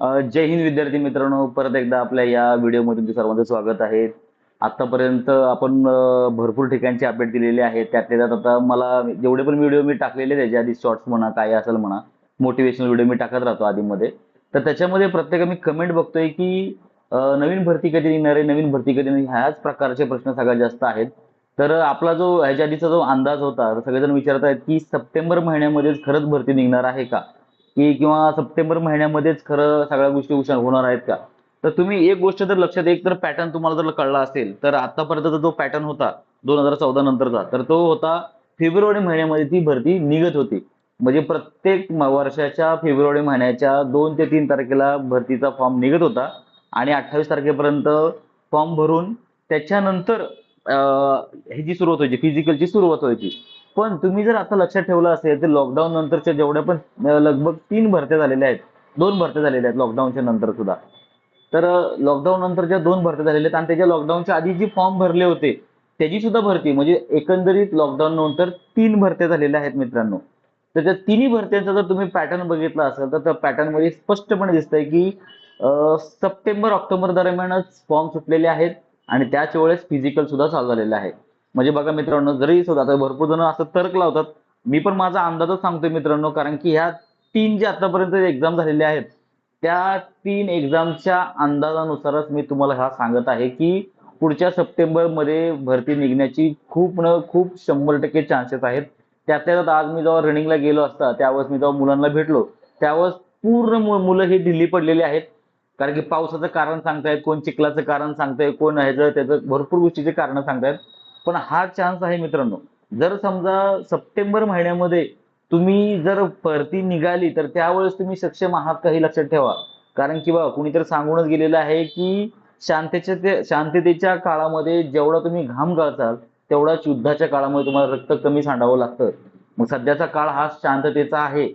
जय हिंद विद्यार्थी मित्रांनो. परत एकदा आपल्या या व्हिडिओमध्ये तुमचं सर्वांचं स्वागत आहे. आतापर्यंत आपण भरपूर ठिकाणचे अपडेट दिलेले आहेत. त्यातले त्यात आता मला जेवढे पण व्हिडिओ मी टाकलेले त्याच्या आधी शॉर्ट्स म्हणा काय असेल म्हणा मोटिवेशनल व्हिडिओ मी टाकत राहतो आधीमध्ये. तर त्याच्यामध्ये प्रत्येक मी कमेंट बघतोय की नवीन भरती कधी निघणार आहे नवीन भरती कधी नाही ह्याच प्रकारचे प्रश्न सगळ्यात जास्त आहेत. तर आपला जो ह्याच्या आधीचा जो अंदाज होता सगळेजण विचारत आहेत की सप्टेंबर महिन्यामध्येच खरंच भरती निघणार आहे का? की किंवा सप्टेंबर महिन्यामध्येच खरं सगळ्या गोष्टी हुशार होणार आहेत का? तर तुम्ही एक गोष्ट जर लक्षात एक तर पॅटर्न तुम्हाला जर कळला असेल तर आतापर्यंतचा जो पॅटर्न होता दोन हजार चौदा नंतरचा तर तो होता फेब्रुवारी महिन्यामध्ये ती भरती निघत होती. म्हणजे प्रत्येक वर्षाच्या फेब्रुवारी महिन्याच्या दोन ते तीन तारखेला भरतीचा फॉर्म निघत होता आणि अठ्ठावीस तारखेपर्यंत फॉर्म भरून त्याच्यानंतर ह्याची सुरुवात व्हायची फिजिकलची सुरुवात व्हायची. पण तुम्ही जर आता लक्षात ठेवलं असेल तर लॉकडाऊन नंतरच्या जेवढ्या पण लगभग तीन भरत्या झालेल्या आहेत. दोन भरत्या झालेल्या आहेत लॉकडाऊनच्या नंतर सुद्धा. तर लॉकडाऊन नंतरच्या दोन भरत्या झालेल्या आहेत आणि त्याच्या लॉकडाऊनच्या आधी जे फॉर्म भरले होते त्याची सुद्धा भरती. म्हणजे एकंदरीत लॉकडाऊन नंतर तीन भरत्या झालेल्या आहेत मित्रांनो. तर त्या तिन्ही भरत्यांचा जर तुम्ही पॅटर्न बघितला असेल तर त्या पॅटर्नमध्ये स्पष्टपणे दिसतंय की सप्टेंबर ऑक्टोबर दरम्यानच फॉर्म सुटलेले आहेत आणि त्याच वेळेस फिजिकल सुद्धा चालू झालेलं आहे. म्हणजे बघा मित्रांनो जरी सुद्धा आता भरपूर जण असं तर्क लावतात मी पण माझा अंदाजच सांगतोय मित्रांनो कारण की ह्या तीन जे आतापर्यंत एक्झाम झालेल्या आहेत त्या तीन एक्झामच्या अंदाजानुसारच मी तुम्हाला हा सांगत आहे की पुढच्या सप्टेंबरमध्ये भरती निघण्याची खूप न खूप शंभर टक्के चान्सेस आहेत. त्या त्यात आज मी जेव्हा रनिंगला गेलो असता त्यावेळेस मी जेव्हा मुलांना भेटलो त्यावेळेस पूर्ण मु- मुलं ही ढिल्ली पडलेली आहेत. कारण की पावसाचं कारण सांगतायत कोण चिखलाचं कारण सांगताय कोण ह्याचं त्याचं भरपूर गोष्टीचे कारण सांगतायत. पण हा चान्स आहे मित्रांनो. जर समजा सप्टेंबर महिन्यामध्ये तुम्ही जर परती निघाली तर त्यावेळेस तुम्ही सक्षम आहात काही लक्षात ठेवा. कारण की बघा कुणीतरी सांगूनच गेलेलं आहे की शांततेच्या ते- शांततेच्या काळामध्ये जेवढा तुम्ही घाम गाळचाल तेवढाच युद्धाच्या काळामध्ये तुम्हाला रक्त कमी सांडावं लागतं. मग सध्याचा काळ हा शांततेचा आहे.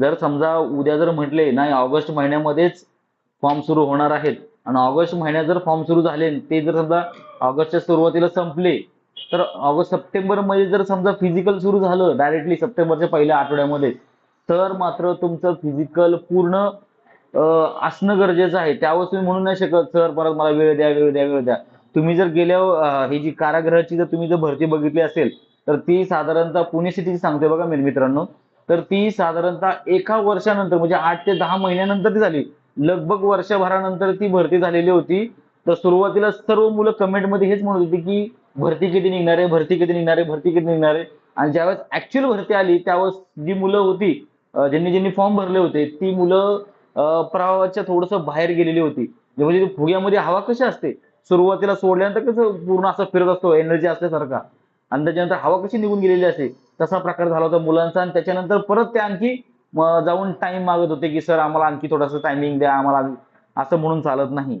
जर समजा उद्या जर म्हटले नाही ऑगस्ट महिन्यामध्येच फॉर्म सुरू होणार आहेत. आणि ऑगस्ट महिन्यात जर फॉर्म सुरू झाले ते जर समजा ऑगस्टच्या सुरुवातीला संपले तर ऑगस्ट सप्टेंबरमध्ये जर समजा फिजिकल सुरू झालं डायरेक्टली सप्टेंबरच्या पहिल्या आठवड्यामध्ये तर मात्र तुमचं फिजिकल पूर्ण असणं गरजेचं आहे. त्यावर तुम्ही म्हणू नाही शकत सर परत मला वेळ द्या वेळ द्या वेळ द्या. तुम्ही जर गेल्या ही जी कारागृहाची जर तुम्ही जर भरती बघितली असेल तर ती साधारणतः पुणे सिटीची सांगते बघा मी मित्रांनो. तर ती साधारणतः एका वर्षानंतर म्हणजे आठ ते दहा महिन्यानंतर ती झाली. लगभग वर्षभरानंतर ती भरती झालेली होती. तर सुरुवातीला सर्व मुलं कमेंटमध्ये हेच म्हणत होती की भरती किती निघणार आहे भरती किती निघणार आहे भरती किती निघणार आहे? आणि ज्यावेळेस ऍक्च्युअल भरती आली त्यावेळेस जी मुलं होती ज्यांनी ज्यांनी फॉर्म भरले होते ती मुलं प्रवाहाच्या थोडस बाहेर गेलेली होती. म्हणजे फुग्यामध्ये हवा कशी असते? सुरुवातीला सोडल्यानंतर कसं पूर्ण असं फिरत असतो एनर्जी असल्यासारखा. आणि त्याच्यानंतर हवा कशी निघून गेलेली असते तसा प्रकार झाला होता मुलांचा. आणि त्याच्यानंतर परत ते आणखी जाऊन टाइम मागत होते की सर आम्हाला आणखी थोडासा टायमिंग द्या आम्हाला असं म्हणून चालत नाही.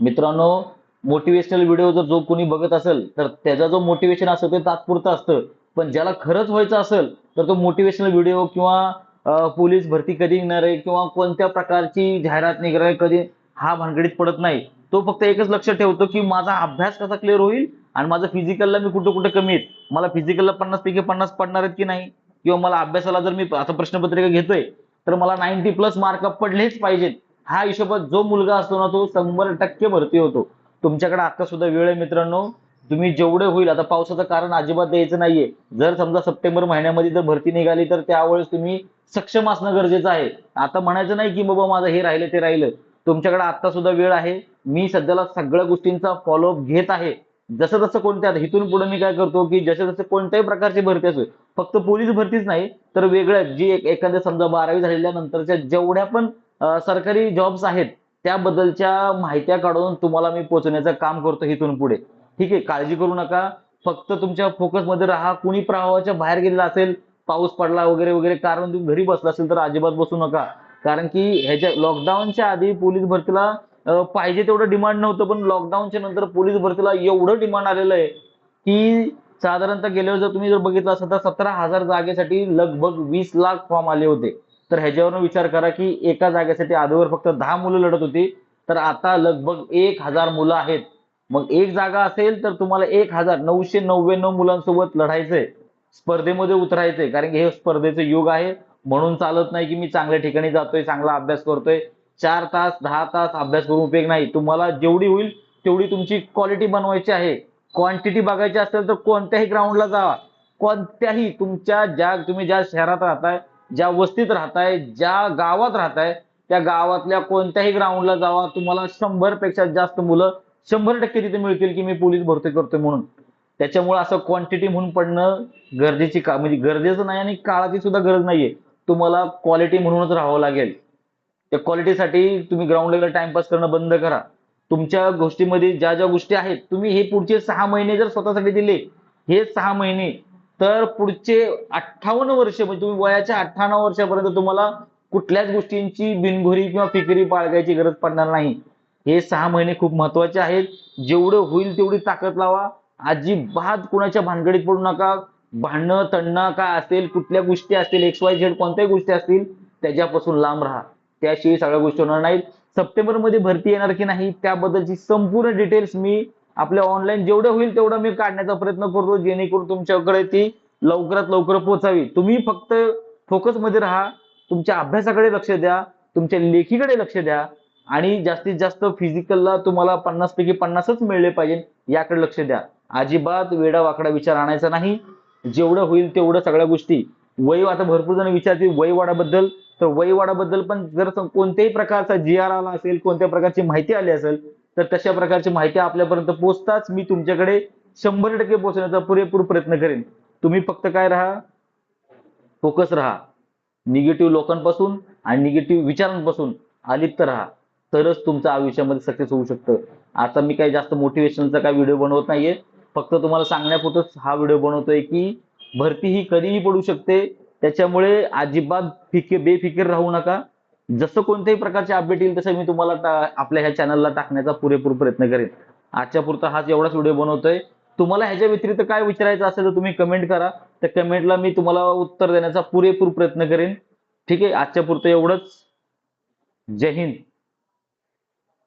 मित्रांनो मोटिवेशनल व्हिडिओ जर जो कोणी बघत असेल तर त्याचा जो मोटिवेशन असतं ते तात्पुरतं असतं. पण ज्याला खरंच व्हायचं असेल तर तो मोटिवेशनल व्हिडिओ किंवा पोलीस भरती कधी निघणार आहे किंवा कोणत्या प्रकारची जाहिरात निघणार आहे कधी हा भानगडीत पडत नाही. तो फक्त एकच लक्षात ठेवतो की माझा अभ्यास कसा क्लिअर होईल आणि माझं फिजिकलला मी कुठं कुठं कमी आहेत. मला फिजिकलला पन्नास पैकी पन्नास पडणार आहेत की नाही? किंवा मला अभ्यासाला जर मी आता प्रश्नपत्रिका घेतोय तर मला नाईन्टी प्लस मार्क पडलेच पाहिजेत. हा हिशोबात जो मुलगा असतो ना तो शंभर टक्के भरती होतो. तुमच्याकडे आता सुद्धा वेळ आहे मित्रांनो. तुम्ही जेवढे होईल आता पावसाचं कारण अजिबात द्यायचं नाहीये. जर समजा सप्टेंबर महिन्यामध्ये जर भरती निघाली तर त्यावेळेस तुम्ही सक्षम असणं गरजेचं आहे. आता म्हणायचं नाही की बाबा माझं हे राहिलं ते राहिलं. तुमच्याकडे आता सुद्धा वेळ आहे. मी सध्याला सगळ्या गोष्टींचा फॉलोअप घेत आहे. जसं जसं कोणत्या हिथून इथून पुढे मी काय करतो की जसे जसे कोणत्याही प्रकारची भरती असो फक्त पोलीस भरतीच नाही तर वेगळ्या जी एखाद्या समजा बारावी झालेल्या नंतरच्या जेवढ्या पण सरकारी जॉब्स आहेत त्याबद्दलच्या माहित्या काढून तुम्हाला मी पोचवण्याचं काम करतो इथून पुढे. ठीक आहे काळजी करू नका. फक्त तुमच्या फोकसमध्ये राहा. कुणी प्रवाहाच्या बाहेर गेलेला असेल पाऊस पडला वगैरे वगैरे कारण तुम्ही घरी बसला असेल तर अजिबात बसू नका. कारण की ह्याच्या लॉकडाऊनच्या आधी पोलीस भरतीला पाहिजे तेवढं डिमांड नव्हतं पण लॉकडाऊनच्या नंतर पोलीस भरतीला एवढं डिमांड आलेलं आहे की साधारणतः गेल्यावर जर तुम्ही जर बघितलं असेल तर सतरा हजार जागेसाठी लगभग वीस लाख फॉर्म आले होते. तर ह्याच्यावरून विचार करा की एका जागेसाठी आधीवर फक्त दहा मुलं लढत होती तर आता लगभग एक हजार मुलं आहेत. मग एक जागा असेल तर तुम्हाला एक हजार नऊशे नव्याण्णव मुलांसोबत लढायचंय स्पर्धेमध्ये उतरायचंय. कारण की हे स्पर्धेचं युग आहे. म्हणून चालत नाही की मी चांगल्या ठिकाणी जातोय चांगला अभ्यास करतोय. चार तास दहा तास अभ्यास करून उपयोग नाही. तुम्हाला जेवढी होईल तेवढी तुमची क्वालिटी बनवायची आहे. क्वांटिटी बघायची असेल तर कोणत्याही ग्राउंडला जावा कोणत्याही तुमच्या ज्या तुम्ही ज्या शहरात राहताय ज्या वस्तीत राहताय ज्या गावात राहताय त्या गावातल्या कोणत्याही ग्राउंडला जावा. तुम्हाला शंभरपेक्षा जास्त मुलं शंभर टक्के तिथे मिळतील की मी पोलीस भरती करतोय म्हणून. त्याच्यामुळे असं क्वांटिटी म्हणून पडणं गरजेची का म्हणजे गरजेचं नाही आणि काळाची सुद्धा गरज नाहीये. तुम्हाला क्वालिटी म्हणूनच राहावं लागेल. त्या क्वालिटीसाठी तुम्ही ग्राउंड लेवलला टाइमपास करणं बंद करा. तुमच्या गोष्टीमध्ये ज्या ज्या गोष्टी आहेत तुम्ही हे पुढचे सहा महिने जर स्वतःसाठी दिले हे सहा महिने तर पुढचे अठ्ठावन्न वर्ष म्हणजे तुम्ही वयाच्या अठ्ठावन्न वर्षापर्यंत तुम्हाला कुठल्याच गोष्टींची बिनघोरी किंवा फिकिरी बाळगायची गरज पडणार नाही. हे सहा महिने खूप महत्त्वाचे आहेत. जेवढं होईल तेवढी ताकद लावा. अजिबात कुणाच्या भानगडीत पडू नका. भांडणं तणणं काय असेल कुठल्या गोष्टी असतील एक्स वाय झेड कोणत्याही गोष्टी असतील त्याच्यापासून लांब राहा. त्याशिवाय सगळ्या गोष्टी होणार नाहीत. सप्टेंबरमध्ये भरती येणार की नाही त्याबद्दलची संपूर्ण डिटेल्स मी आपल्या ऑनलाईन जेवढं होईल तेवढं मी काढण्याचा प्रयत्न करतो जेणेकरून तुमच्याकडे ती लवकरात लवकर पोहोचावी. तुम्ही फक्त फोकसमध्ये राहा तुमच्या अभ्यासाकडे लक्ष द्या तुमच्या लेखीकडे लक्ष द्या आणि जास्तीत जास्त फिजिकलला तुम्हाला पन्नास पैकी पन्नासच मिळले पाहिजे याकडे लक्ष द्या. अजिबात वेडा वाकडा विचार आणायचा नाही. जेवढं होईल तेवढं सगळ्या गोष्टी. वय आता भरपूर जण विचारतील वयवाडाबद्दल तर वयवाडाबद्दल पण जर कोणत्याही प्रकारचा जी आर आला असेल कोणत्या प्रकारची माहिती आली असेल तर तशा प्रकारची माहिती आपल्यापर्यंत पोहोचताच मी तुमच्याकडे शंभर टक्के पोहोचण्याचा पुरेपूर प्रयत्न करेन. तुम्ही फक्त काय राहा फोकस राहा. निगेटिव्ह लोकांपासून आणि निगेटिव्ह विचारांपासून अलिप्त राहा. तरच तुमचं आयुष्यामध्ये सक्सेस होऊ शकतं. आता मी काही जास्त मोटिवेशनचा काही व्हिडिओ बनवत नाहीये. फक्त तुम्हाला सांगण्यापुरतच हा व्हिडिओ बनवतोय की भरती ही कधीही पडू शकते. त्याच्यामुळे अजिबात फिके बेफिकीर राहू नका. जसं कोणत्याही प्रकारचे अपडेट येईल तसं मी तुम्हाला आपल्या ह्या चॅनलला टाकण्याचा पुरेपूर प्रयत्न करेन. आजच्या पुरता हाच एवढाच व्हिडिओ बनवतोय. तुम्हाला ह्याच्या व्यतिरिक्त काय विचारायचं असेल तर तुम्ही कमेंट करा. त्या कमेंटला मी तुम्हाला उत्तर देण्याचा पुरेपूर प्रयत्न करेन. ठीक आहे? आजच्या पुरतं एवढंच. जय हिंद.